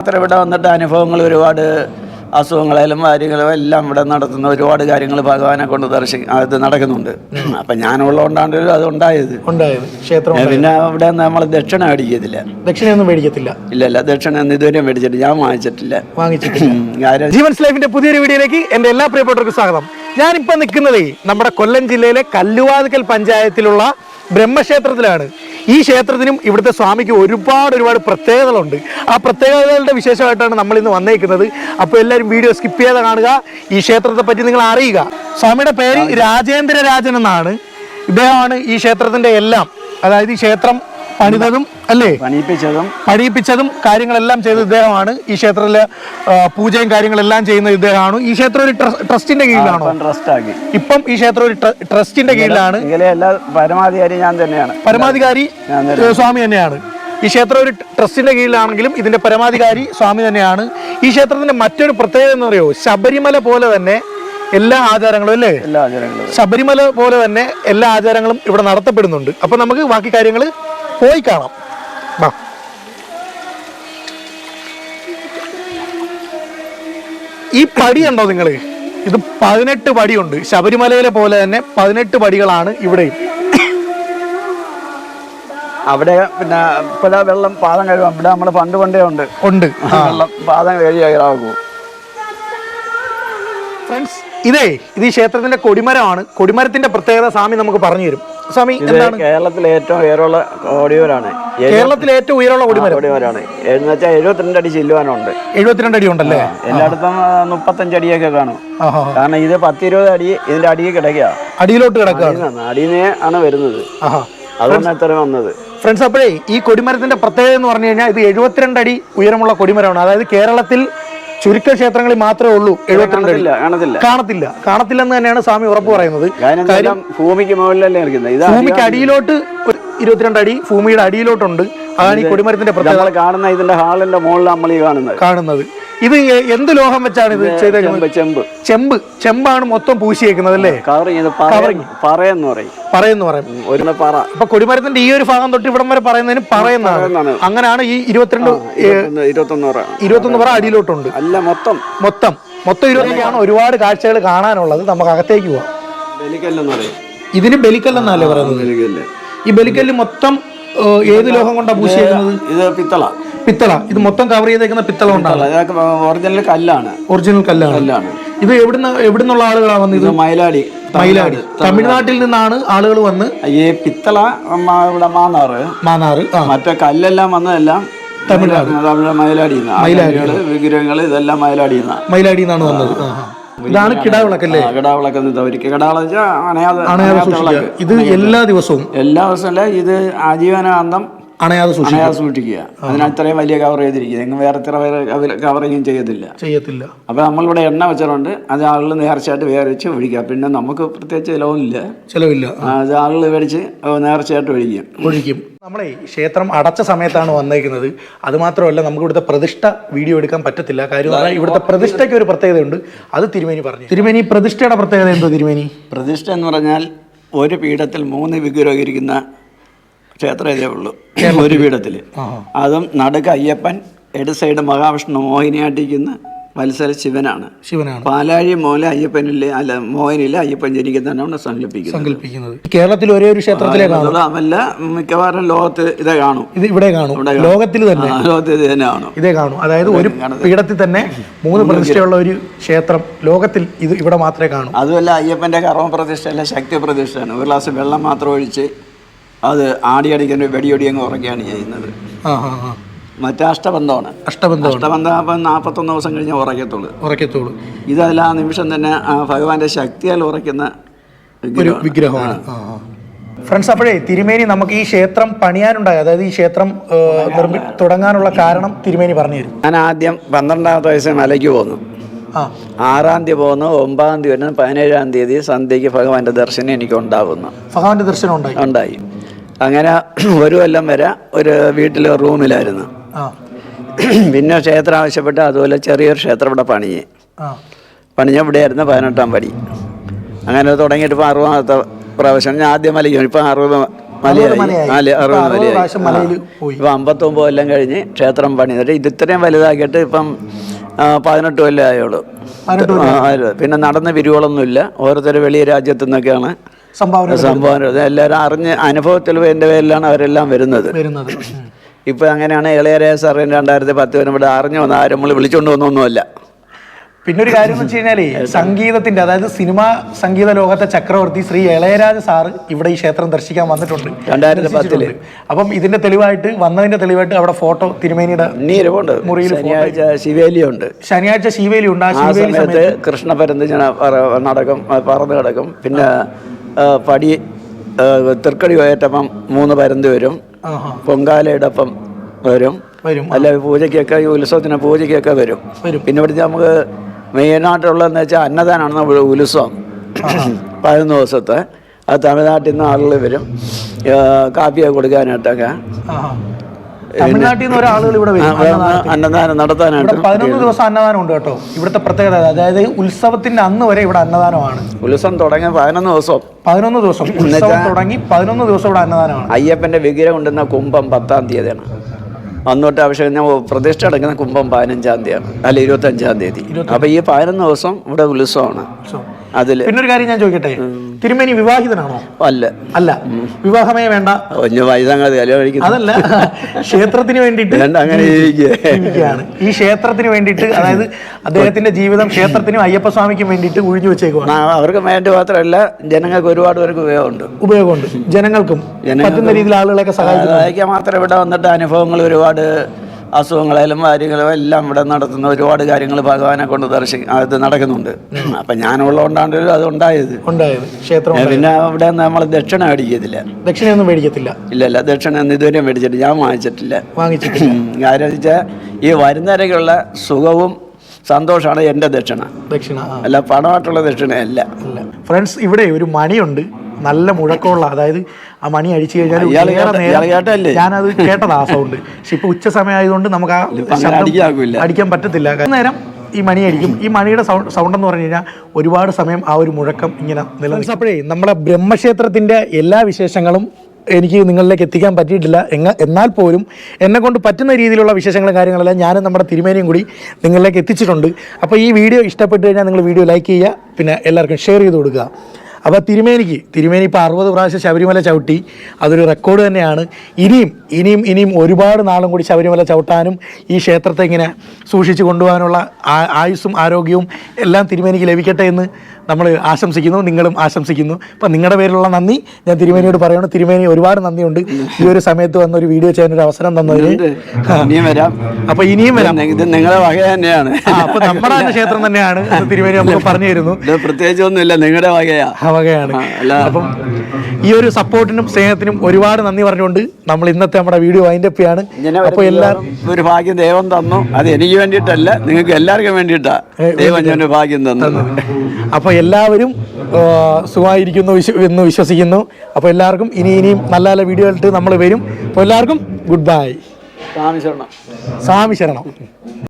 മാത്രം ഇവിടെ വന്നിട്ട് അനുഭവങ്ങൾ ഒരുപാട് അസുഖങ്ങളായാലും കാര്യങ്ങളും എല്ലാം ഇവിടെ നടത്തുന്ന ഒരുപാട് കാര്യങ്ങൾ ഭഗവാനെ കൊണ്ട് ദർശി അത് നടക്കുന്നുണ്ട്. അപ്പം ഞാനുള്ളതുകൊണ്ടാണല്ലോ അത് ഉണ്ടായത്. ഉണ്ടായത്. ക്ഷേത്രം പിന്നെ അവിടെ നമ്മൾ ദക്ഷിണ മേടിക്കത്തില്ല. ദക്ഷിണയൊന്നും മേടിക്കത്തില്ല. ഇല്ല ഇല്ല ദക്ഷിണ ഇതുവരെ മേടിച്ചിട്ട് ഞാൻ വാങ്ങിച്ചിട്ടില്ല. വാങ്ങിച്ചിട്ടില്ല. ജീവൻസ് ലൈഫിന്റെ പുതിയൊരു വീഡിയോയിലേക്ക് എന്റെ എല്ലാ പ്രിയപ്പെട്ടവർക്കും സ്വാഗതം. ഞാനിപ്പോ നിൽക്കുന്നത് നമ്മുടെ കൊല്ലം ജില്ലയിലെ കല്ലുവാതുക്കൽ പഞ്ചായത്തിലുള്ള ബ്രഹ്മക്ഷേത്രത്തിലാണ്. ഈ ക്ഷേത്രത്തിനും ഇവിടുത്തെ സ്വാമിക്ക് ഒരുപാട് ഒരുപാട് പ്രത്യേകതകളുണ്ട്. ആ പ്രത്യേകതകളുടെ വിശേഷമായിട്ടാണ് നമ്മൾ ഇന്ന് വന്നേക്കുന്നത്. അപ്പോൾ എല്ലാവരും വീഡിയോ സ്കിപ്പ് ചെയ്യാതെ കാണുക. ഈ ക്ഷേത്രത്തെ പറ്റി നിങ്ങൾ അറിയുക. സ്വാമിയുടെ പേര് രാജേന്ദ്ര രാജൻ എന്നാണ്. ഇദ്ദേഹമാണ് ഈ ക്ഷേത്രത്തിന്റെ എല്ലാം. അതായത് ഈ ക്ഷേത്രം പണിതതും അല്ലേ? പണിയിപ്പിച്ചതും പണിയിപ്പിച്ചതും കാര്യങ്ങളെല്ലാം ചെയ്തത് ഇദ്ദേഹമാണ്. ഈ ക്ഷേത്രത്തിലെ പൂജയും കാര്യങ്ങളെല്ലാം ചെയ്യുന്ന ഇദ്ദേഹമാണ്. ഈ ക്ഷേത്രം ഒരു ട്രസ്റ്റിന്റെ കീഴിലാണോ? ഇപ്പം ഈ ക്ഷേത്രം ഒരു ട്രസ്റ്റിന്റെ കീഴിലാണ്. എല്ലാ പരമാധികാരി ഞാൻ തന്നെയാണ്. പരമാധികാരി സ്വാമി തന്നെയാണ്. ഈ ക്ഷേത്രം ഒരു ട്രസ്റ്റിന്റെ കീഴിലാണെങ്കിലും ഇതിന്റെ പരമാധികാരി സ്വാമി തന്നെയാണ്. ഈ ക്ഷേത്രത്തിന്റെ മറ്റൊരു പ്രത്യേകത എന്ന് പറയുമോ? ശബരിമല പോലെ തന്നെ എല്ലാ ആചാരങ്ങളും അല്ലേ? എല്ലാ ആചാരങ്ങളും. ശബരിമല പോലെ തന്നെ എല്ലാ ആചാരങ്ങളും ഇവിടെ നടത്തപ്പെടുന്നുണ്ട്. അപ്പൊ നമുക്ക് ബാക്കി കാര്യങ്ങൾ പോയി കാണാം. വാ. ഈ പടി ഉണ്ടോ നിങ്ങൾ ഇത് പതിനെട്ട് പടിയുണ്ട്. ശബരിമലയിലെ പോലെ തന്നെ പതിനെട്ട് പടികളാണ് ഇവിടെയും. അവിടെ പിന്നെ പല വെള്ളം പാദം കഴുകാം ഇവിടെ നമ്മൾ പണ്ട് പണ്ടേ ഉണ്ട്. ഉണ്ട്. വെള്ളം പാദം കഴുകിയാകും ഫ്രണ്ട്സ് ഇതേ ഇത് ഈ ക്ഷേത്രത്തിന്റെ കൊടിമരമാണ്. കൊടിമരത്തിന്റെ പ്രത്യേകത സ്വാമി നമുക്ക് പറഞ്ഞു തരും. സ്വാമി എന്താണ്? കേരളത്തിലെ ഏറ്റവും ഉയരമുള്ള കൊടിമരാണ് കേരളത്തിലെ ഏറ്റവും ഉയരമുള്ള കൊടിമരം? ഓടിയോരാണ് എന്ന് വെച്ചാൽ എഴുപത്തിരണ്ട് അടി ചെല്ലുവാനുണ്ട് എഴുപത്തിരണ്ട് അടി ഉണ്ടല്ലേ? എല്ലായിടത്തും മുപ്പത്തഞ്ച് അടിയൊക്കെ കാണും. കാരണം ഇത് പത്തിരുപത് അടി ഇതിന്റെ അടിയിൽ കിടക്കുക. അടിയിലോട്ട് കിടക്കുകയാണ്. അടിയിൽ ആണ് വരുന്നത്. വന്നത്. ഫ്രണ്ട്സ് അപ്പോഴേ ഈ കൊടിമരത്തിന്റെ പ്രത്യേകത എന്ന് പറഞ്ഞു കഴിഞ്ഞാൽ ഇത് എഴുപത്തിരണ്ട് അടി ഉയരമുള്ള കൊടിമരമാണ്. അതായത് കേരളത്തിൽ ചുരുക്ക ക്ഷേത്രങ്ങളിൽ മാത്രമേ ഉള്ളൂ എഴുപത്തിരണ്ട് കാണത്തില്ല കാണത്തില്ല. കാണത്തില്ല. കാണത്തില്ലെന്ന് തന്നെയാണ് സ്വാമി ഉറപ്പ് പറയുന്നത്. ഭൂമിക്ക് മുകളിലല്ലേ ഭൂമിക്ക് അടിയിലോട്ട് ഇരുപത്തിരണ്ട് അടി ഭൂമിയുടെ അടിയിലോട്ടുണ്ട്. അതാണ് ഈ കൊടിമരത്തിന്റെ പ്രത്യേകത. കാണുന്ന ഇതിന്റെ ഹാളിന്റെ മുകളിൽ നമ്മൾ ഈ കാണുന്നത്. കാണുന്നത്. ഇത് എന്ത് ലോഹം വെച്ചാണ് ഇത് ചെയ്തേക്കുന്നത്? ചെമ്പ് ചെമ്പ്. ചെമ്പ്. ചെമ്പാണ് മൊത്തം പൂശിയേക്കുന്നത് അല്ലേ? കവറിങ്. പറയെന്ന് പറയും. പറയുന്നു പറയും. ഉം, ഒരു പറ. അപ്പൊ കൊടിമരത്തിന്റെ ഈ ഒരു ഭാഗം തൊട്ട് ഇവിടം വരെ പറയുന്നതിന് പറയുന്നതാണ്. അങ്ങനെയാണ് ഈ ഇരുപത്തിരണ്ട് ഇരുപത്തൊന്ന് ഇരുപത്തൊന്ന് പറ. ഇരുപത്തൊന്ന് പറ അടിയിലോട്ടുണ്ട്. അല്ല മൊത്തം. മൊത്തം. മൊത്തം ഇരുപത്തിയാണ് ഒരുപാട് കാഴ്ചകൾ കാണാനുള്ളത്. നമുക്ക് അകത്തേക്ക് പോവാം. ബലിക്കല്ലെന്ന് പറയും. ഇതിന് ബലിക്കല്ലെന്നല്ലേ പറയുന്നത്? ഈ ബലിക്കല്ല് മൊത്തം ഏത് ലോഹം കൊണ്ടാണ് പൂശിയേക്കുന്നത്? ഇത് പിത്തള. പിത്തള. ഇത് മൊത്തം കവർ ചെയ്തേക്കുന്ന പിത്തള ഇതൊക്കെ ഒറിജിനൽ കല്ലാണ്. ഒറിജിനൽ കല്ലാണ്. കല്ലാണ്. ഇത് എവിടുന്ന് എവിടുന്നുള്ള ആളുകളാണ് വന്നത് ഇത്? മയിലാടി. മയിലാടി. തമിഴ്നാട്ടിൽ നിന്നാണ് ആളുകൾ വന്ന് ഈ പിത്തള മ- ഇവിടെ മാന്നാറ്. മാന്നാറ് ആ. മറ്റേ കല്ലെല്ലാം വന്നതെല്ലാം തമിഴ്നാട്. തമിഴ് മയിലാടികൾ വിഗ്രഹങ്ങൾ ഇതെല്ലാം മയിലാടി മയിലാടി നിന്നാണ് വന്നത്. ആ, ആ. ഇതാണ് കിടാവിളക്കല്ലേ കിടാവിളക്ക് ഒരിക്കൽ കിടാവിള വെച്ചാൽ അണയാതെ അണയാതെ അണയാത്ത സൂക്ഷിക്കുക. ഇത് എല്ലാ ദിവസവും. എല്ലാ ദിവസവും അല്ല? ഇത് ആജീവനാന്തം അണയാതെ സൂക്ഷിക്കുക. അണയാതെ സൂക്ഷിക്കുക. അതിന് അത്രയും വലിയ കവർ ചെയ്തിരിക്കുക. എങ്ങും വേറെ ഇത്ര കവറിങ്ങും ചെയ്യത്തില്ല. ചെയ്യത്തില്ല. അപ്പോൾ നമ്മളിവിടെ എണ്ണ വെച്ചതുകൊണ്ട് അത് ആളുകൾ നേർച്ചയായിട്ട് വേറിച്ച് ഒഴിക്കുക. പിന്നെ നമുക്ക് പ്രത്യേകിച്ച് ചിലവില്ല. ചിലവില്ല അത് ആളുകൾ മേടിച്ച് നേർച്ചയായിട്ട് ഒഴിക്കും. ഒഴിക്കും. നമ്മളെ ക്ഷേത്രം അടച്ച സമയത്താണ് വന്നേക്കുന്നത്. അത് മാത്രമല്ല നമുക്ക് ഇവിടുത്തെ പ്രതിഷ്ഠ വീഡിയോ എടുക്കാൻ പറ്റത്തില്ല. കാര്യം ഇവിടുത്തെ പ്രതിഷ്ഠയ്ക്ക് ഒരു പ്രത്യേകതയുണ്ട്. അത് തിരുമേനി പറഞ്ഞു. തിരുമേനി പ്രതിഷ്ഠയുടെ പ്രത്യേകത എന്തോ തിരുമേനി? പ്രതിഷ്ഠ എന്ന് പറഞ്ഞാൽ ഒരു പീഠത്തിൽ മൂന്ന് വിഗ്രഹം ഇരിക്കുന്ന ക്ഷേത്രം ഇതേ ഉള്ളൂ ഒരു പീഠത്തിൽ അതും നടുക്ക് അയ്യപ്പൻ ഇട സൈഡ് മഹാവിഷ്ണു മോഹിനിയാട്ടിക്കുന്ന മത്സര ശിവനാണ്. ശിവനാണ്. പാലാഴി മോലെ അയ്യപ്പനിലെ അല്ല മോഹനിലെ അയ്യപ്പൻ ജനിക്കുന്നതാണ് സങ്കല്പിക്കുന്നത്. സങ്കല്പിക്കുന്നത്. കേരളത്തിൽ ഒരേ ഒരു ക്ഷേത്രത്തിലെ അതല്ല മിക്കവാറും ലോകത്ത് ഇതേ കാണും. ഇത് ഇവിടെ കാണും. ലോകത്തിൽ തന്നെ. ലോകത്തിൽ ഇത് തന്നെ കാണും. ഇതേ കാണും. അതായത് ഒരു പീഠത്തിൽ തന്നെ മൂന്ന് പ്രതിഷ്ഠയുള്ള ഒരു ക്ഷേത്രം ലോകത്തിൽ ഇത് ഇവിടെ മാത്രമേ കാണൂ. അതുമല്ല അയ്യപ്പന്റെ കർമ്മ പ്രതിഷ്ഠ അല്ല ശക്തി പ്രതിഷ്ഠയാണ് ഒരു ഗ്ലാസ് വെള്ളം മാത്രം ഒഴിച്ച് അത് ആടി അടിക്കുന്ന വെടിയൊടി അങ്ങ് ഉറക്കുകയാണ് ചെയ്യുന്നത്. മറ്റേ അഷ്ടബന്ധമാണ്. അഷ്ടബന്ധം അഷ്ടബന്ധം നാൽപ്പത്തൊന്ന് ദിവസം കഴിഞ്ഞ് ഉറക്കത്തുള്ളൂ. ഉറക്കത്തുള്ളൂ. ഇതല്ല ആ നിമിഷം തന്നെ ആ ഭഗവാന്റെ ശക്തിയാൽ ഉറക്കുന്ന ഒരു വിഗ്രഹമാണ്. ഫ്രണ്ട്സ് അപ്പോഴേ തിരുമേനി നമുക്ക് ഈ ക്ഷേത്രം പണിയാനുണ്ടായി. അതായത് ഈ ക്ഷേത്രം തുടങ്ങാനുള്ള കാരണം തിരുമേനി പറഞ്ഞു തരും. ഞാൻ ആദ്യം പന്ത്രണ്ടാമത്തെ വയസ്സിൽ മലയ്ക്ക് പോന്നു ആറാം തീയതി പോകുന്നു. ഒമ്പതാം തീയതി വരുന്നു. പതിനേഴാം തീയതി സന്ധ്യയ്ക്ക് ഭഗവാന്റെ ദർശനം എനിക്ക് ഉണ്ടാവുന്നു ഭഗവാന്റെ ദർശനം ഉണ്ടായി. ഉണ്ടായി. അങ്ങനെ ഒരു കൊല്ലം വരെ ഒരു വീട്ടിൽ റൂമിലായിരുന്നു. പിന്നെ ക്ഷേത്രം ആവശ്യപ്പെട്ട് അതുപോലെ ചെറിയൊരു ക്ഷേത്രം ഇവിടെ പണിഞ്ഞ്. പണിഞ്ഞ ഇവിടെയായിരുന്നു പതിനെട്ടാം പടി. അങ്ങനെ തുടങ്ങിയിട്ട് ഇപ്പോൾ അറുപതാമത്തെ പ്രാവശ്യം. ഞാൻ ആദ്യം മലയ്ക്കും ഇപ്പം അറുപത് മലയായി. അറുപത് മലയായി. ഇപ്പം അമ്പത്തൊമ്പത് കൊല്ലം കഴിഞ്ഞ് ക്ഷേത്രം പണി. ഇത് ഇത്രയും വലുതാക്കിയിട്ട് ഇപ്പം പതിനെട്ട് കൊല്ലം ആയുള്ളൂ. പിന്നെ നടന്ന പിരിവുകളൊന്നുമില്ല. ഓരോരുത്തർ വെളിയ രാജ്യത്തു നിന്നൊക്കെയാണ് സംഭാവന സംഭാവന എല്ലാവരും അറിഞ്ഞ് അനുഭവത്തിൽ എന്റെ പേരിലാണ് അവരെല്ലാം വരുന്നത്. വരുന്നത്. അങ്ങനെയാണ് ഇളയരാജ സാറിന് രണ്ടായിരത്തി പത്ത് വരെ ഇവിടെ അറിഞ്ഞു വന്ന ആരും നമ്മൾ വിളിച്ചുകൊണ്ട് വന്നൊന്നുമല്ല. പിന്നെ ഒരു കാര്യം എന്ന് വെച്ച് കഴിഞ്ഞാൽ സംഗീതത്തിന്റെ അതായത് സിനിമാ സംഗീത ലോകത്തെ ചക്രവർത്തി ശ്രീ ഇളയരാജ സാറ് ഇവിടെ ഈ ക്ഷേത്രം ദർശിക്കാൻ വന്നിട്ടുണ്ട്. രണ്ടായിരത്തി പത്തിൽ. അപ്പം ഇതിന്റെ തെളിവായിട്ട് വന്നതിന്റെ തെളിവായിട്ട് അവിടെ ഫോട്ടോ തിരുമേനിയുടെ മുറിയിൽ ശനിയാഴ്ച ശിവേലിയുണ്ട്. ശനിയാഴ്ച ശിവേലി ഉണ്ട് ആ സമയത്ത് കൃഷ്ണപരന്ത് ആ, പറന്ന് കിടക്കും. പിന്നെ പടി തൃക്കടി കയറ്റപ്പം മൂന്ന് പരന്ത് വരും. പൊങ്കാലയടപ്പം വരും. അല്ല പൂജയ്ക്കൊക്കെ ഈ ഉത്സവത്തിന് പൂജയ്ക്കൊക്കെ വരും. പിന്നെ ഇവിടുത്തെ നമുക്ക് മെയിനായിട്ടുള്ളതെന്ന് വെച്ചാൽ അന്നദാനമാണ് നമ്മുടെ ഉത്സവം. പതിനൊന്ന് ദിവസത്തെ. അത് തമിഴ്നാട്ടിൽ നിന്ന് ആളുകൾ വരും. കാപ്പിയൊക്കെ കൊടുക്കാനായിട്ടൊക്കെ. തമിഴ്നാട്ടിൽ നിന്ന് ഒരാളുകൾ ഇവിടെ അന്നദാനം നടത്താനായിട്ട് പതിനൊന്ന് ദിവസം അന്നദാനം ഉണ്ട് കേട്ടോ. ഇവിടുത്തെ പ്രത്യേകത അതായത് ഉത്സവത്തിന്റെ അന്ന് വരെ ഇവിടെ അന്നദാനമാണ്. ഉത്സവം തുടങ്ങിയ പതിനൊന്ന് ദിവസം. പതിനൊന്ന് ദിവസം. ഉത്സവം തുടങ്ങി പതിനൊന്ന് ദിവസം ഇവിടെ അന്നദാനമാണ്. അയ്യപ്പന്റെ വിഗ്രഹം ഉണ്ടെന്ന കുംഭം പത്താം തീയതിയാണ്. അന്നോട്ട് അഭിഷേകം ഞാൻ പ്രതിഷ്ഠ അടങ്ങുന്ന കുംഭം പതിനഞ്ചാം തീയതിയാണ് അല്ല ഇരുപത്തഞ്ചാം തീയതി. അപ്പോൾ ഈ പതിനൊന്ന് ദിവസം ഇവിടെ ഉത്സവമാണ്. ഉത്സവം. അതിൽ പിന്നെ ഒരു കാര്യം ഞാൻ ചോദിക്കട്ടെ? തിരുമേനി വിവാഹിതനാണോ? അല്ല. അല്ല. വിവാഹമേ വേണ്ട. കല്യാണം അതല്ല. ക്ഷേത്രത്തിന് വേണ്ടിയിട്ട് അങ്ങനെ ജീവിക്കുകയാണ്. ഈ ക്ഷേത്രത്തിന് വേണ്ടിയിട്ട് അതായത് അദ്ദേഹത്തിന്റെ ജീവിതം ക്ഷേത്രത്തിനും അയ്യപ്പസ്വാമിക്കും വേണ്ടിയിട്ട് ഒഴിഞ്ഞു വെച്ചേക്കുവാണ്. അവർക്ക് വേണ്ടി മാത്രമല്ല ജനങ്ങൾക്ക് ഒരുപാട് പേർക്ക് ഉപയോഗമുണ്ട്. ഉപയോഗമുണ്ട്. ജനങ്ങൾക്കും പറ്റുന്ന രീതിയിൽ ആളുകളെയൊക്കെ സഹായിക്കും സഹായിക്കാൻ മാത്രം ഇവിടെ വന്നിട്ട് അനുഭവങ്ങൾ ഒരുപാട് അസുഖങ്ങളായാലും കാര്യങ്ങളും എല്ലാം ഇവിടെ നടത്തുന്ന ഒരുപാട് കാര്യങ്ങൾ ഭഗവാനെ കൊണ്ട് ദർശി അത് നടക്കുന്നുണ്ട്. അപ്പം ഞാനുള്ളതുകൊണ്ടാണല്ലോ അത് ഉണ്ടായത്. ഉണ്ടായത്. ക്ഷേത്രം പിന്നെ അവിടെ നമ്മൾ ദക്ഷിണ മേടിക്കത്തില്ല. ദക്ഷിണയൊന്നും മേടിക്കത്തില്ല. ഇല്ല ഇല്ല ദക്ഷിണ ഒന്നും ഇതുവരെ മേടിച്ചിട്ട് ഞാൻ വാങ്ങിച്ചിട്ടില്ല. വാങ്ങിച്ചിട്ടില്ല. കാര്യം വെച്ചാൽ ഈ വരുന്നവരേക്കുള്ള സുഖവും സന്തോഷമാണ് എന്റെ ദക്ഷിണ. ദക്ഷിണ അല്ല പണമായിട്ടുള്ള ദക്ഷിണയല്ല. അല്ല. ഫ്രണ്ട്സ് ഇവിടെ ഒരു മണിയുണ്ട്. നല്ല മുഴക്കമുള്ള അതായത് ആ മണി അഴിച്ചു കഴിഞ്ഞാൽ ഞാനത് കേട്ടതാ ആ സൗണ്ട് പക്ഷെ ഇപ്പൊ ഉച്ച സമയമായതുകൊണ്ട് നമുക്ക് ആ അടിക്കാൻ പറ്റത്തില്ല. നേരം ഈ മണി അടിക്കും ഈ മണിയുടെ സൗണ്ട് സൗണ്ട് എന്ന് പറഞ്ഞു കഴിഞ്ഞാൽ ഒരുപാട് സമയം ആ ഒരു മുഴക്കം ഇങ്ങനെ നിലനിൽക്കും. അപ്പോഴേ നമ്മുടെ ബ്രഹ്മക്ഷേത്രത്തിന്റെ എല്ലാ വിശേഷങ്ങളും എനിക്ക് നിങ്ങളിലേക്ക് എത്തിക്കാൻ പറ്റിയിട്ടില്ല. എങ്ങ എന്നാൽ പോലും എന്നെ കൊണ്ട് പറ്റുന്ന രീതിയിലുള്ള വിശേഷങ്ങളും കാര്യങ്ങളെല്ലാം ഞാനും നമ്മുടെ തിരുമേനിയും കൂടി നിങ്ങളിലേക്ക് എത്തിച്ചിട്ടുണ്ട്. അപ്പോൾ ഈ വീഡിയോ ഇഷ്ടപ്പെട്ട് കഴിഞ്ഞാൽ നിങ്ങൾ വീഡിയോ ലൈക്ക് ചെയ്യുക. പിന്നെ എല്ലാവർക്കും ഷെയർ ചെയ്ത് കൊടുക്കുക. അപ്പോൾ തിരുമേനിക്ക് തിരുമേനി ഇപ്പോൾ അറുപത് പ്രാവശ്യം ശബരിമല ചവിട്ടി. അതൊരു റെക്കോർഡ് തന്നെയാണ്. ഇനിയും ഇനിയും ഇനിയും ഒരുപാട് നാളും കൂടി ശബരിമല ചവിട്ടാനും ഈ ക്ഷേത്രത്തെ ഇങ്ങനെ സൂക്ഷിച്ചു കൊണ്ടുപോകാനുള്ള ആയുസ്സും ആരോഗ്യവും എല്ലാം തിരുമേനിക്ക് ലഭിക്കട്ടെ എന്ന് നമ്മൾ ആശംസിക്കുന്നു നിങ്ങളും ആശംസിക്കുന്നു. അപ്പം നിങ്ങളുടെ പേരിലുള്ള നന്ദി. ഞാൻ തിരുമേനിയോട് പറയുന്നു. തിരുമേനി ഒരുപാട് നന്ദിയുണ്ട്. ഈ ഒരു സമയത്ത് വന്ന ഒരു വീഡിയോ ചെയ്യാൻ ഒരു അവസരം തന്നതിന്. ഇനിയും വരാം. അപ്പോൾ ഇനിയും വരാം. ഇത് നിങ്ങളുടെ വക തന്നെയാണ്. അപ്പം നമ്മുടെ തന്നെ ക്ഷേത്രം തന്നെയാണ് തിരുമേനി നമ്മൾ പറഞ്ഞു തരുന്നു പ്രത്യേകിച്ച് ഒന്നുമില്ല. നിങ്ങളുടെ വകയാണ്. വകയാണ് അപ്പം ഈ ഒരു സപ്പോർട്ടിനും സ്നേഹത്തിനും ഒരുപാട് നന്ദി പറഞ്ഞുകൊണ്ട് നമ്മൾ ഇന്നത്തെ നമ്മുടെ വീഡിയോ അതിന്റെ ഇങ്ങനെ അപ്പോൾ എല്ലാവരും ഒരു ഭാഗ്യം ദൈവം തന്നു. അത് എനിക്ക് വേണ്ടിയിട്ടല്ല നിങ്ങൾക്ക് എല്ലാവർക്കും വേണ്ടിയിട്ടാ ദൈവം ഞാൻ ഭാഗ്യം തന്നു. അപ്പോൾ എല്ലാവരും സുഖമായിരിക്കുന്നു എന്ന് വിശ്വസിക്കുന്നു. അപ്പോൾ എല്ലാവർക്കും ഇനി ഇനിയും നല്ല നല്ല വീഡിയോ ആയിട്ട് നമ്മൾ വരും. അപ്പോൾ എല്ലാവർക്കും ഗുഡ് ബൈ സ്വാമി ശരണം. സ്വാമി ശരണം.